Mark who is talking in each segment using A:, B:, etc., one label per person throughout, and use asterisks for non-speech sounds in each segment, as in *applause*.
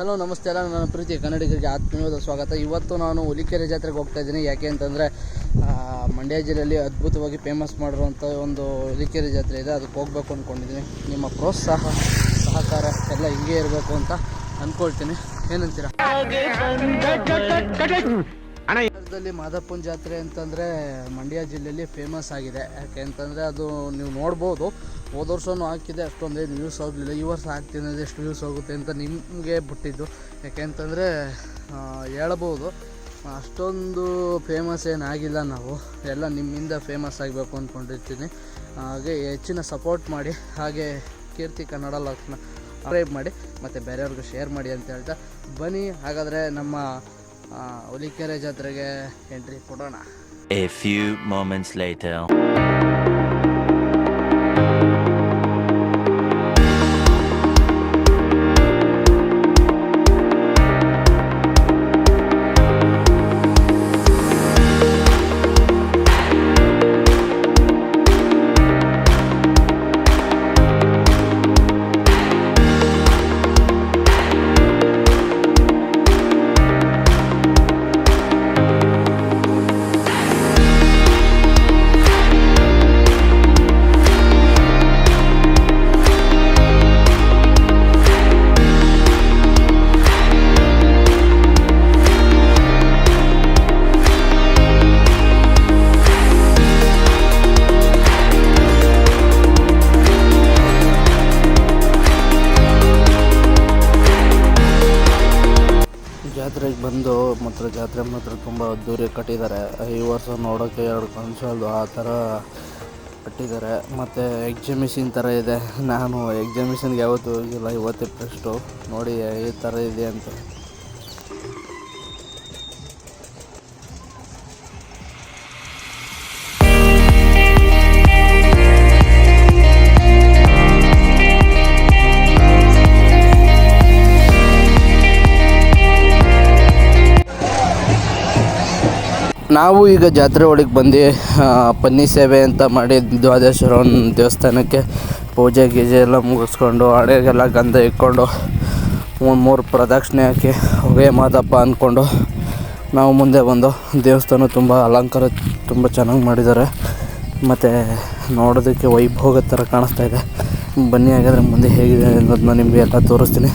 A: Hello ನಮಸ್ತೆ ಎಲ್ಲ. ನನ್ನ ಪ್ರೀತಿ ಕನ್ನಡಿಗರಿಗೆ ಆತ್ಮೀಯವಾದ ಸ್ವಾಗತ. ಇವತ್ತು ನಾನು ಹುಲಿಕೆರೆ ಜಾತ್ರೆಗೆ ಹೋಗ್ತಾ ಇದ್ದೀನಿ. ಯಾಕೆ ಅಂತಂದರೆ ಮಂಡ್ಯ ಜಿಲ್ಲೆಯಲ್ಲಿ ಅದ್ಭುತವಾಗಿ ಫೇಮಸ್ ಮಾಡಿರುವಂಥ ಒಂದು ಹುಲಿಕೆರೆ ಜಾತ್ರೆ ಇದೆ. ಅದಕ್ಕೆ ಹೋಗ್ಬೇಕು ಅಂದ್ಕೊಂಡಿದ್ದೀನಿ ನಿಮ್ಮ ಪ್ರೋತ್ಸಾಹ, ಸಹಕಾರ ಎಲ್ಲ ಹಿಂಗೆ ಇರಬೇಕು ಅಂತ ಅಂದ್ಕೊಳ್ತೀನಿ ಏನಂತೀರ? ಮಾದಪ್ಪನ ಜಾತ್ರೆ ಅಂತಂದರೆ ಮಂಡ್ಯ ಜಿಲ್ಲೆಯಲ್ಲಿ ಫೇಮಸ್ ಆಗಿದೆ. ಯಾಕೆ ಅಂತಂದರೆ ಅದು ನೀವು ನೋಡ್ಬೋದು. ಹೋದ ವರ್ಷವೂ ಹಾಕಿದೆ ಅಷ್ಟೊಂದೇನು ವ್ಯೂಸ್ ಆಗಲಿಲ್ಲ ಈ ವರ್ಷ ಹಾಕ್ತೀನಿ ಎಷ್ಟು ವ್ಯೂಸ್ ಹೋಗುತ್ತೆ ಅಂತ ನಿಮಗೆ ಬಿಟ್ಟಿದ್ದು. ಯಾಕೆ ಅಂತಂದರೆ ಹೇಳ್ಬೋದು. ಅಷ್ಟೊಂದು ಫೇಮಸ್ ಏನಾಗಿಲ್ಲ ನಾವು. ಎಲ್ಲ ನಿಮ್ಮಿಂದ ಫೇಮಸ್ ಆಗಬೇಕು ಅಂದ್ಕೊಂಡಿರ್ತೀನಿ ಹಾಗೆ ಹೆಚ್ಚಿನ ಸಪೋರ್ಟ್ ಮಾಡಿ, ಹಾಗೆ ಕೀರ್ತಿ ಕನ್ನಡ ಲಾಕ್ನ ಸಬ್ಸ್ಕ್ರೈಬ್ ಮಾಡಿ, ಮತ್ತು ಬೇರೆಯವ್ರಿಗೂ ಶೇರ್ ಮಾಡಿ ಅಂತ ಹೇಳ್ತಾ ಬನ್ನಿ. ಹಾಗಾದರೆ ನಮ್ಮ ಹುಲಿಕೆರೆ ಜಾತ್ರೆಗೆ ಎಂಟ್ರಿ ಕೊಡೋಣ.
B: A few moments later.
A: ಜಾತ್ರೆಗೆ ಬಂದು ಮಾತ್ರ ಜಾತ್ರೆ ಮಾತ್ರ ತುಂಬ ಅದ್ದೂರಿ ಕಟ್ಟಿದ್ದಾರೆ. ಈ ವರ್ಷ ನೋಡೋಕ್ಕೆ ಎರಡು ಕನ್ಸಲ್ದು ಆ ಥರ ಕಟ್ಟಿದ್ದಾರೆ. ಮತ್ತು ಎಕ್ಸಿಮಿಷನ್ ಥರ ಇದೆ. ನಾನು ಎಕ್ಸಿಮಿಷನ್ಗೆ ಯಾವತ್ತೂ ಹೋಗಿಲ್ಲ, ಇವತ್ತೇ ಫಸ್ಟು ನೋಡಿ, ಈ ಥರ ಇದೆ ಅಂತ. ನಾವು ಈಗ ಜಾತ್ರೆ ಒಳಗೆ ಬಂದು ಪನ್ನಿ ಸೇವೆ ಅಂತ ಮಾಡಿ ದ್ವಾದೇಶ್ವರನ ದೇವಸ್ಥಾನಕ್ಕೆ ಪೂಜೆ ಗೀಜೆ ಎಲ್ಲ ಮುಗಿಸ್ಕೊಂಡು ಹಣೆಗೆಲ್ಲ ಗಂಧ ಇಟ್ಕೊಂಡು ಮೂರು ಮೂರು ಪ್ರದಕ್ಷಿಣೆ ಹಾಕಿ, ಹೊಗೆ ಮಾದಪ್ಪ ಅಂದ್ಕೊಂಡು ನಾವು ಮುಂದೆ ಬಂದು, ದೇವಸ್ಥಾನ ತುಂಬ ಅಲಂಕಾರ ತುಂಬ ಚೆನ್ನಾಗಿ ಮಾಡಿದ್ದಾರೆ. ಮತ್ತು ನೋಡೋದಕ್ಕೆ ವೈಭೋಗ ಥರ ಕಾಣಿಸ್ತಾ ಇದೆ. ಬನ್ನಿ ಹಾಗಾದರೆ ಮುಂದೆ ಹೇಗಿದೆ ಅನ್ನೋದನ್ನ ನಿಮಗೆ ಎಲ್ಲ ತೋರಿಸ್ತೀನಿ.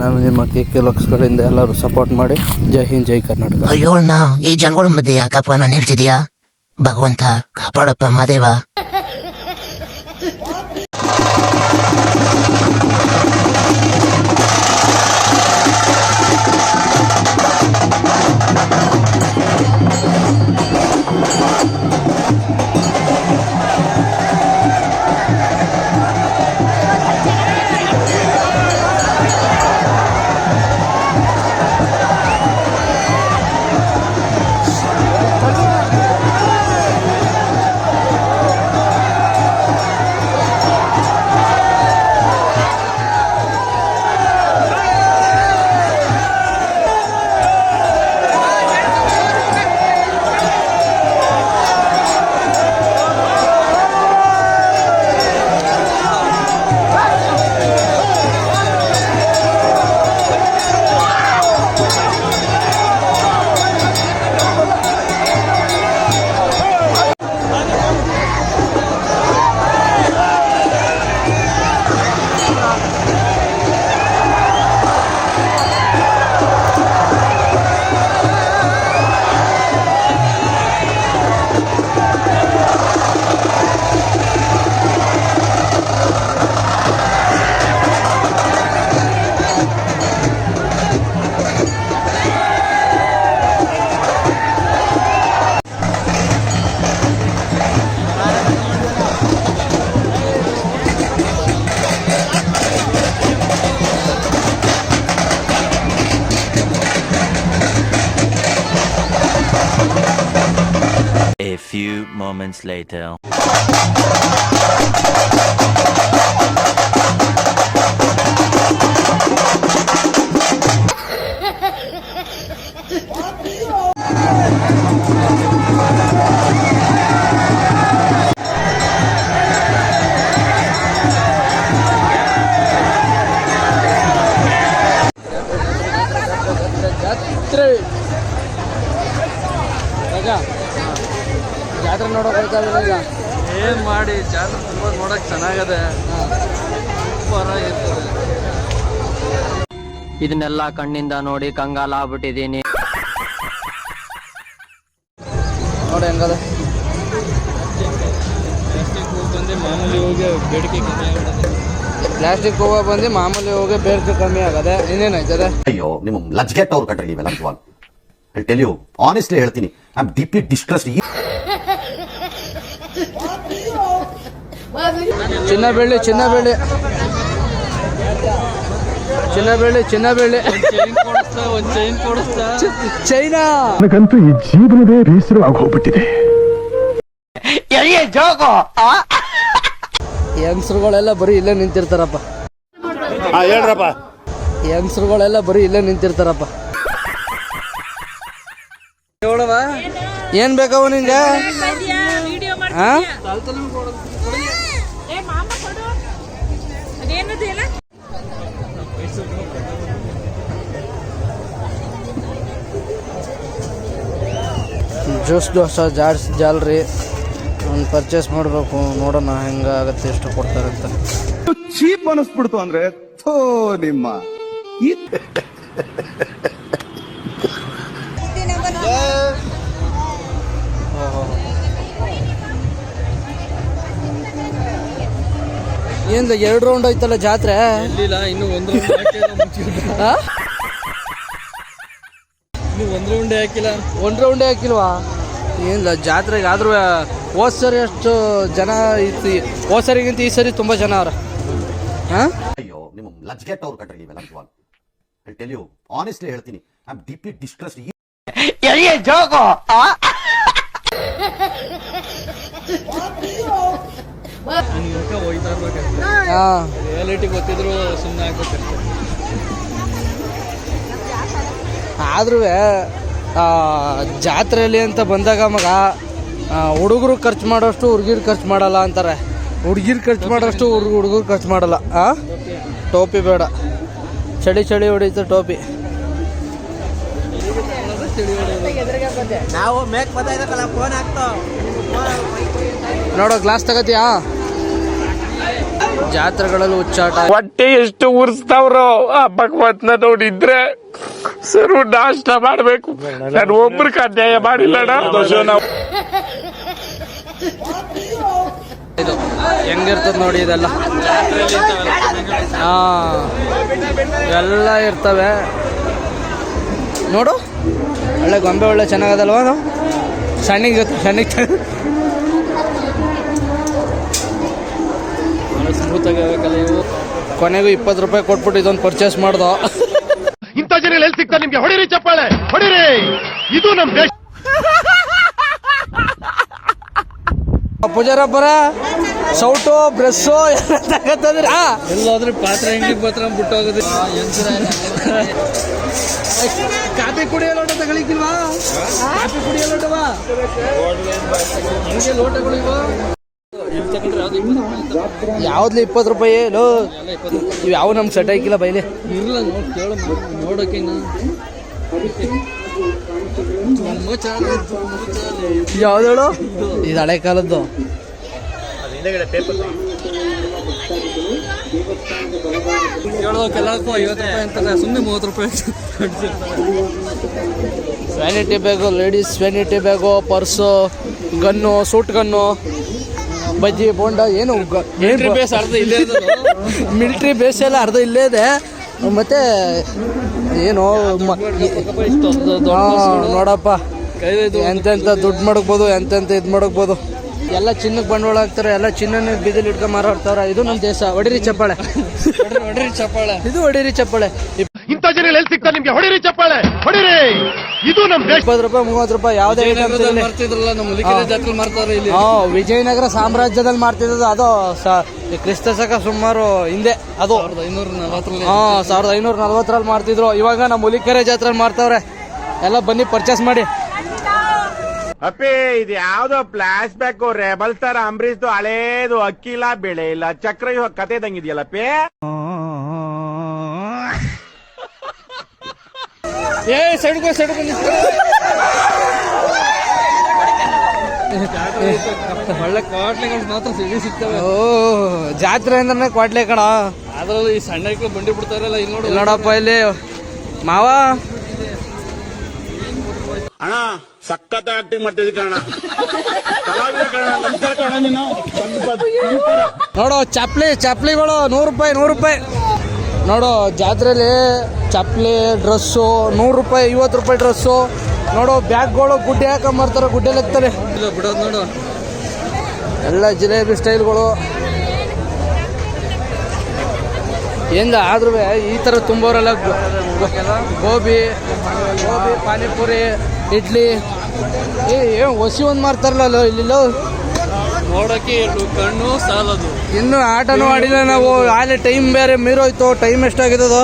A: ನಾನು ನಿಮ್ಮ ಕೆ ಕೆ ಲಕ್ಷಗಳಿಂದ ಎಲ್ಲರೂ ಸಪೋರ್ಟ್ ಮಾಡಿ. ಜೈ ಹಿಂದ್, ಜೈ ಕರ್ನಾಟಕ.
C: ಅಯ್ಯೋ ನಾ ಈ ಜನಗಳ ಮಧ್ಯೆ ಯಾಕಪ್ಪ ನಾನು ಹೇಳ್ತಿದ್ಯಾ? ಭಗವಂತ ಕಾಪಾಡಪ್ಪ ಮಾದೇವ
B: moments later.
A: Yeah. ಜಾತ್ರೆ ನೋಡೋಕೆ ಹೋಗ್ತಾ ಇದ್ದೀರಾ ಈಗ?
D: ಏನ್ ಮಾಡಿ ಜಾತ್ರೆ ತುಂಬಾ ನೋಡಕ್ ಚೆನ್ನಾಗದೆ. ಇರ್ತದೆ
E: ಇದನ್ನೆಲ್ಲ ಕಣ್ಣಿಂದ ನೋಡಿ ಕಂಗಾಲ ಆಗ್ಬಿಟ್ಟಿದೀನಿ
A: ನೋಡಿ ಹೆಂಗದ.
D: ಮಾಮೂಲಿ ಹೋಗಿ ಬೇಡಿಕೆ ಕಮ್ಮಿ ಆಗ್ಬಿಡುತ್ತೆ
A: ಪ್ಲಾಸ್ಟಿಕ್ ಹೂವು ಬಂದು ಮಾಮೂಲಿ ಹೋಗಿ ಬೇಡಿಕೆ ಕಮ್ಮಿ ಆಗದೆ. ಇನ್ನೇನಾಯ್ತದೆ?
F: ಅಯ್ಯೋ ನಿಮ್ಮ ಲಜ್ಜೆ ಅವ್ರು ಕಟ್ರಿ ನೀವೆಲ್ಲ ನಿಜವಾಗ ಐ ಟೆಲ್ ಯು ಆನೆಸ್ಟ್ಲಿ ಹೇಳ್ತೀನಿ. ಐ ಆಮ್ ಡೀಪ್ಲಿ ಡಿಸ್ಟ್ರೆಸ್ಡ್
A: ಚಿನ್ನ ಬೆಳ್ಳಿ ಚಿನ್ನ ಬೆಳ್ಳಿ ಚಿನ್ನ ಬೆಳ್ಳಿ ಚಿನ್ನ ಬೆಳ್ಳಿ
D: ಚೈನ್. ಒಂದ್ ಚೈನ್ ಕೊಡಿಸ್ತಾ
A: ಚೈನಾ
G: ನನಗಂತೂ ಈ ಜೀವನವೇ ಬೇಸರವಾಗಿ ಹೋಗ್ಬಿಟ್ಟಿದೆ.
A: ಹೆಂಗಸರುಗಳೆಲ್ಲ ಬರೀ ಇಲ್ಲೇ ನಿಂತಿರ್ತಾರಪ್ಪ.
G: ಹೇಳ್ರಪ್ಪ.
A: ಹೆಂಗಸರುಗಳೆಲ್ಲ ಬರೀ ಇಲ್ಲೇ ನಿಂತಿರ್ತಾರಪ್ಪ.
D: ನೋಡವ
A: ಏನ್ ಬೇಕವ ನಿಂಗೆ? ಜ್ಯೂಸ್ ದೋಸೆ ಜಾಡ್ಸ್ ಜಾಲ್ರಿ ಒಂದು ಪರ್ಚೇಸ್ ಮಾಡಬೇಕು ನೋಡೋಣ ಹೆಂಗಾಗತ್ತೆ ಎಷ್ಟು ಕೊಡ್ತಾರೆ ಅಂತ.
G: ಚೀಪ್ ಅನಿಸ್ಬಿಡ್ತು ಅಂದ್ರೆ ಥೋ ನಿಮ್ಮ.
A: ಏನ್ ಎರಡು ರೌಂಡ್ ಆಯ್ತಲ್ಲ ಜಾತ್ರೆ?
D: ಇನ್ನು ಒಂದ್ ರೌಂಡ್ ಹಾಕಿಲ್ಲ ರೌಂಡೇ ಒಂದ್ ಹಾಕಿಲ್ಲ?
A: ಒಂದ್ ರೌಂಡೇ ಹಾಕಿಲ್ವಾ? ಏನಿಲ್ಲ ಜಾತ್ರೆಗೆ ಆದ್ರೂ ಹೋದ ಸರಿ ಅಷ್ಟು ಜನ ಇತ್ತು. ಹೋದ ಸರಿಗಿಂತ ಈ ಸರಿ ತುಂಬಾ ಜನ ಅವ್ರ. ಹಾ?
F: ಅಯ್ಯೋ ನಿಮ್ಮ ಲಜ್ಗೆಟ್ ಅವ್ರು ಕಟ್ರಿ ನೀವೆಲ್ಲ ನಿಜವಾಗ ಐ ಟೆಲ್ ಯು ಆನೆಸ್ಟ್ಲಿ ಹೇಳ್ತೀನಿ ಐ ಆಮ್ ಡೀಪ್ಲಿ ಡಿಸ್ಟ್ರೆಸ್ಡ್
D: ನಾನು ಇನ್ಕ ಹೋಯ್ತಾ ಇರ್ಬೇಕಷ್ಟೇ
A: ಹಾ.
D: ರಿಯಾಲಿಟಿ ಗೊತ್ತಿದ್ರು ಸುಮ್ಮನೆ ಆಗ್ಬೇಕಷ್ಟೇ
A: ಆದ್ರೂ ಜಾತ್ರೆಯಲ್ಲಿ ಅಂತ ಬಂದಾಗ ಮಗ ಹುಡುಗರು ಖರ್ಚು ಮಾಡೋಷ್ಟು ಹುಡುಗಿರು ಖರ್ಚು ಮಾಡಲ್ಲ ಅಂತಾರೆ. ಹುಡುಗಿರು ಖರ್ಚು ಮಾಡೋಷ್ಟು ಹುಡುಗ ಹುಡುಗರು ಖರ್ಚು ಮಾಡಲ್ಲ. ಆ? ಟೋಪಿ ಬೇಡ. ಚಳಿ ಚಳಿ ಹೊಡೀತು ಟೋಪಿ. ನೋಡೋ ಗ್ಲಾಸ್ ತಗತಿಯಾ? ಜಾತ್ರೆಗಳಲ್ಲಿ ಹುಚ್ಚಾಟ.
H: ಹೊಟ್ಟೆ ಎಷ್ಟು ಉರ್ಸ್ತಾವ್ರೋ ಆ ಭಗವಂತನ ನೋಡಿದ್ರೆ. ಸರು ನಾಷ್ಟ ಮಾಡಬೇಕು. ನಾನು ಒಬ್ರಿಗೆ ಅನ್ಯಾಯ ಮಾಡಿಲ್ಲ ನಾವು
A: ಇದು ಹೆಂಗಿರ್ತದೆ ನೋಡಿ ಇದೆಲ್ಲ? ಹಾ ಎಲ್ಲ ಇರ್ತವೆ. ನೋಡು. ಒಳ್ಳೆ ಗೊಂಬೆ ಒಳ್ಳೆ ಚೆನ್ನಾಗದಲ್ವ ಅದು? ಸಣ್ಣಿಗೆ ಜೊತೆ ಸಣ್ಣಿಗೆ
D: ಸ್ಮೂತ್ ಆಗಬೇಕಲ್ಲ ಇವು?
A: ಕೊನೆಗೂ ಇಪ್ಪತ್ತು ರೂಪಾಯಿ ಕೊಟ್ಬಿಟ್ಟು ಇದೊಂದು ಪರ್ಚೇಸ್ ಮಾಡ್ದೋ.
G: ನಿಮ್ಗೆ ಹೊಡಿರಿ ಚಪ್ಪಾಳೆ ಹೊಡಿರಿ. ಇದು ನಮ್ ದೇಶ.
A: ಪೂಜಾರಪ್ಪರ ಸೌಟು ಬ್ರೆಸ್ಸು ಎಲ್ಲ ತಗತ್ತಂದ್ರೆ? ಆ.
D: ಎಲ್ಲಾದ್ರೂ ಪಾತ್ರೆ ಅಂಗಡಿ ಪತ್ರ ಬಿಟ್ಟು ಹೋಗೋದು?
A: ಕಾಫಿ ಕುಡಿಯೋ ಲೋಟ ತಗೊಳಿಕ್ಕಿಲ್ವಾ? ಕಾಫಿ ಕುಡಿಯೋ ಲೋಟವಾ?
D: ಹಂಗೆ
A: ಯಾವ್ದ್ಲಿ ಇಪ್ಪತ್ತು ರೂಪಾಯಿ? ಲೋ ಇವು ಯಾವ ನಮ್ಗೆ ಸೆಟ್ ಹಾಕಿಲ್ಲ ಬೈಲಿ.
D: ಇರಲ್ಲ ನೋಡಿ ಕೇಳು ನೋಡಕ್ಕೆ ಯಾವ್ದು
A: ಹೇಳು? ಇದು ಹಳೆ ಕಾಲದ್ದು.
D: ಐವತ್ತು ರೂಪಾಯಿ ಅಂತಾರೆ. ಸುಮ್ಮನೆ ಮೂವತ್ತು ರೂಪಾಯಿ
A: vanity bag ladies vanity bag purse gun suit gun ಬಜ್ಜಿ ಬೋಂಡ ಏನು ಮಿಲಿಟ್ರಿ
D: ಬೇಸ್ ಅರ್ಧ ಇಲ್ಲೇ
A: ಮಿಲ್ಟ್ರಿ ಬೇಸ್ *laughs* ಎಲ್ಲ ಅರ್ಧ ಇಲ್ಲೇ ಇದೆ. ಮತ್ತೆ ಏನು. ನೋಡಪ್ಪ. ಎಂತೆಂತ ದುಡ್ಡು ಮಾಡಕ್ಬೋದು ಎಂತೆಂತ ಇದು ಮಾಡಕ್ಬೋದು ಎಲ್ಲ ಚಿನ್ನಕ್ಕೆ ಬಂಡವಾಳ ಹಾಕ್ತಾರೆ ಎಲ್ಲ ಚಿನ್ನನ ಬೀದಿಲಿ ಇಟ್ಕೊಂಡು ಮಾರಾಡ್ತಾರ ಇದು ನಮ್ಮ ದೇಶ ಹೊಡಿರಿ ಚಪ್ಪಾಳೆ.
D: ಹೊಡಿರಿ ಹೊಡ್ರಿ ಚಪ್ಪಾಳೆ.
A: ಇದು ಹೊಡಿರಿ ಚಪ್ಪಾಳೆ.
G: ಇಂಥ ಜನ ಎಲ್ಲಿ ಸಿಗ್ತಾರೆ ನಿಮ್ಗೆ? ಹೊಡಿರಿ ಚಪ್ಪಾಳೆ ಹೊಡಿರಿ ಇದು ನಮ್ಮ ದೇಶ.
A: ಇಪ್ಪತ್ತು ರೂಪಾಯಿ ಮೂವತ್ತು ರೂಪಾಯಿ ಯಾವುದೇ
D: ಮಾಡ್ತಿದ್ರಲ್ಲ ನಮ್ಮ ಮುಲಿಕೆರೆ ಜಾತ್ರೆ ಮಾಡ್ತಾರೆ ಇಲ್ಲಿ.
A: ಹಾ ವಿಜಯನಗರ ಸಾಮ್ರಾಜ್ಯದಲ್ಲಿ ಮಾಡ್ತಿದ್ದದು ಅದು ಸ- ಕ್ರಿಸ್ತ ಶಕ ಸುಮಾರು ಹಿಂದೆ ಅದು.
D: ಸಾವಿರದ ಐನೂರ ನಲವತ್ತರಲ್ಲಿ.
A: ಹಾ ಸಾವಿರದ ಐನೂರ ನಲ್ವತ್ತರಲ್ಲಿ ಮಾಡ್ತಿದ್ರು ಇವಾಗ ನಮ್ಮ ಹುಲಿಕೆರೆ ಜಾತ್ರೆ ಮಾಡ್ತಾವ್ರೆ ಎಲ್ಲ ಬನ್ನಿ ಪರ್ಚೇಸ್ ಮಾಡಿ.
H: ಅಪ್ಪಿ ಇದು ಯಾವ್ದೋ ಫ್ಲಾಶ್ ಬ್ಯಾಕ್ ರೆಬಲ್ ತರ ಅಂಬರೀಶ್ದು ಹಳೇದು ಅಕ್ಕಿ ಇಲ್ಲ ಬೆಳೆ ಇಲ್ಲ ಚಕ್ರ ಇವಾಗ ಕತೆ ಇದಂಗಿದೆಯಲ್ಲಪ್ಪಿ
A: ಏ ಸೈಡ್ಗೋ ಸೈಡ್ಗೋ
D: ಒಳ್ಳೆ ಕ್ವಾಟ್ಲೆಗಳು ಮಾತ್ರ ಸಿಡಿ ಸಿಗ್ತವೆ
A: ಓ ಜಾತ್ರೆ ಅಂದ್ರೆ ಕ್ವಾಟ್ಲೆ ಕಣ
D: ಅದ್ರಲ್ಲೂ ಈ ಸಣ್ಣ ಮಕ್ಳು ಬಂಡಿ ಬಿಡ್ತಾರಲ್ಲ ಇಲ್ಲಿ ನೋಡು
A: ಇಲ್ಲಿ ನೋಡಪ್ಪ ಇಲ್ಲಿ ಮಾವ
H: ಅಣ್ಣ ಸಖತ್ ಆಕ್ಟಿಂಗ್ ಮಾಡ್ತಿದ್ದಿ ಕಣ ಕಲಾವಿದ ಕಣ ನಮಸ್ಕಾರ ಕಣ ನೀನು
A: ನೋಡು ಚಪ್ಲಿ ಚಪ್ಲಿಗಳು ನೂರು ರೂಪಾಯಿ ನೂರು ರೂಪಾಯಿ ನೋಡು ಜಾತ್ರೆಲಿ ಚಪ್ಪಲಿ ಡ್ರೆಸ್ಸು ನೂರು ರೂಪಾಯಿ ಐವತ್ತು ರೂಪಾಯಿ ಡ್ರೆಸ್ಸು ನೋಡು ಬ್ಯಾಗ್ಗಳು ಗುಡ್ಡೆ ಹಾಕೊಂಬರ್ತಾರೆ ಗುಡ್ಡೆ ಲೆಕ್ತಾರೆ
D: ಬಿಡೋದು ನೋಡು.
A: ಎಲ್ಲ ಜಿಲೇಬಿ ಸ್ಟೈಲ್ಗಳು. ಹೆಂಗ ಆದ್ರೂ ಈ ಥರ ತುಂಬೋರೆಲ್ಲ ಗೋಬಿ ಗೋಬಿ ಪಾನಿಪುರಿ ಇಡ್ಲಿ. ಏ ಏನು ಹೊಸಿ ಒಂದು ಮಾರ್ತಾರಲ್ಲ ಇಲ್ಲಿಲ್ಲ?
D: ನೋಡಕ್ಕೆ ಕಣ್ಣು ಸಾಲದು.
A: ಇನ್ನು ಆಟನೂ ಆಡಿಲ್ಲ ನಾವು. ಆಲೆ ಟೈಮ್ ಬೇರೆ ಮೀರೋಯ್ತು. ಟೈಮ್ ಎಷ್ಟಾಗಿದ್ದದು?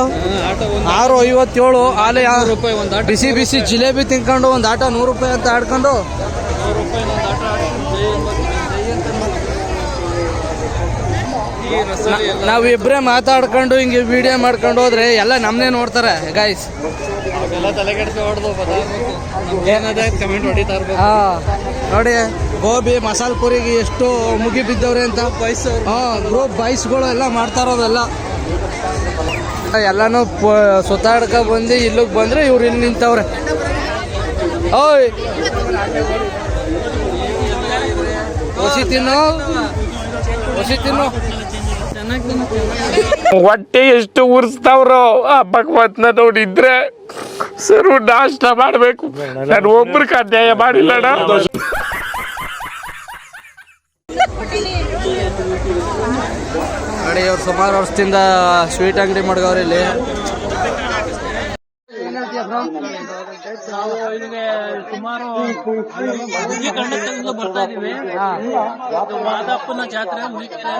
D: ಆಟ
A: ಆರು ಐವತ್ತೇಳು ಆಲೆ
D: ರೂಪಾಯಿ ಒಂದು ಆಟ.
A: ಬಿಸಿ ಬಿಸಿ ಜಿಲೇಬಿ ತಿನ್ಕೊಂಡು ಒಂದು ಆಟ ನೂರು ರೂಪಾಯಿ ಅಂತ ಆಡ್ಕೊಂಡು? ನಾವು ಇಬ್ಬರೇ ಮಾತಾಡ್ಕೊಂಡು ಹಿಂಗೆ ವಿಡಿಯೋ ಮಾಡ್ಕೊಂಡು ಹೋದ್ರೆ ಎಲ್ಲ ನಮ್ಮನ್ನೇ ನೋಡ್ತಾರೆ ಗಾಯ್ಸ್ ನೋಡಿ. ಗೋಬಿ ಮಸಾಲ ಪುರಿಗೆ ಎಷ್ಟು ಮುಗಿ ಬಿದ್ದವ್ರೆ ಅಂತ. ಹಾ ಗ್ರೂಪ್ ಬೈಸ್ಗಳು ಎಲ್ಲ ಮಾಡ್ತಾ ಇರೋದೆಲ್ಲ. ಎಲ್ಲಾನು ಪ- ಸುತ್ತಾಡ್ಕ ಬಂದು ಇಲ್ಲಿಗೆ ಬಂದ್ರೆ ಇವ್ರು ಇಲ್ಲಿ ನಿಂತವ್ರೆ. ಓಯ್! ಹೊಸಿ ತಿನ್ನು. ಹೊಸಿ ತಿನ್ನು.
H: ಹೊಟ್ಟೆ ಎಷ್ಟು ಉರ್ಸ್ತಾವ್ರೋ ಆ ಭಗವಂತನ ನೋಡಿದ್ರೆ. ಸರ್ ನಾಷ್ಟ ಮಾಡ್ಬೇಕು. ನಾನು ಒಬ್ರಿಗೆ ಅನ್ಯಾಯ ಮಾಡಿಲ್ಲಣ್ಣ.
A: ನೋಡಿ ಅವ್ರು ಸುಮಾರು ವರ್ಷದಿಂದ ಸ್ವೀಟ್ ಅಂಗಡಿ ಮಾಡ್ಗವ್ರೆ ಇಲ್ಲಿ.
D: ಸುಮಾರು ಬರ್ತಾ ಇದೀವಿ ಇದು ಮಾದಪ್ಪನ ಜಾತ್ರೆ ಬರುತ್ತೆ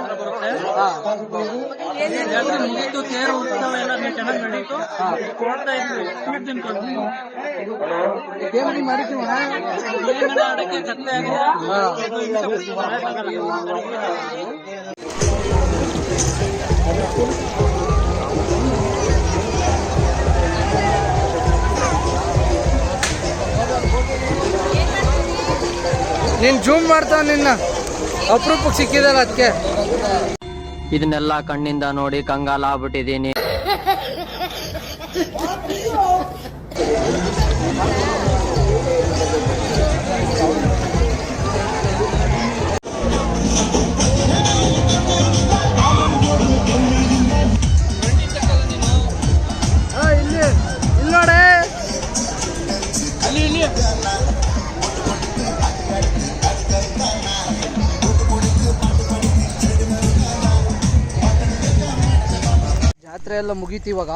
D: ಜಾತ್ರೆ ಮುಗಿತು ತೇರು ಉತ್ಸವ ಎಲ್ಲ ಚೆನ್ನಾಗಿ ನಡೀತು ಕೊಡ್ತಾ ಇದ್ವಿ ಸ್ವೀಟ್ ಕತ್ತೆ
A: ನೀನ್ ಜೂಮ್ ಮಾಡ್ತಾ ನಿನ್ನ ಅಪರೂಪಕ್ಕೆ ಸಿಕ್ಕಿದಲ್ಲ ಅದಕ್ಕೆ
E: ಇದನ್ನೆಲ್ಲ ಕಣ್ಣಿಂದ ನೋಡಿ ಕಂಗಾಲ ಆಗ್ಬಿಟ್ಟಿದೀನಿ *laughs*
A: ಎಲ್ಲ ಮುಗೀತು ಇವಾಗ.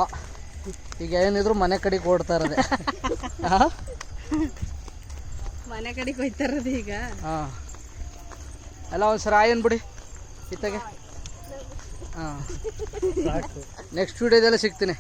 A: ಈಗ ಏನಿದ್ರು ಮನೆ ಕಡೆಗೆ ಓಡ್ತಾ ಇರೋದೆ. *laughs*
I: ಮನೆ ಕಡೆಗೆ ಹೋಯ್ತಾ ಇರೋದು ಈಗ.
A: ಹಾ. ಎಲ್ಲ ಒಂದ್ಸರಿ ಆಯನ್ ಬಿಡಿ ಇತ್ತಾಗೆ. ಹಾಂ. ನೆಕ್ಸ್ಟ್ ವೀಡಿಯೋದೆಲ್ಲ ಸಿಗ್ತೀನಿ.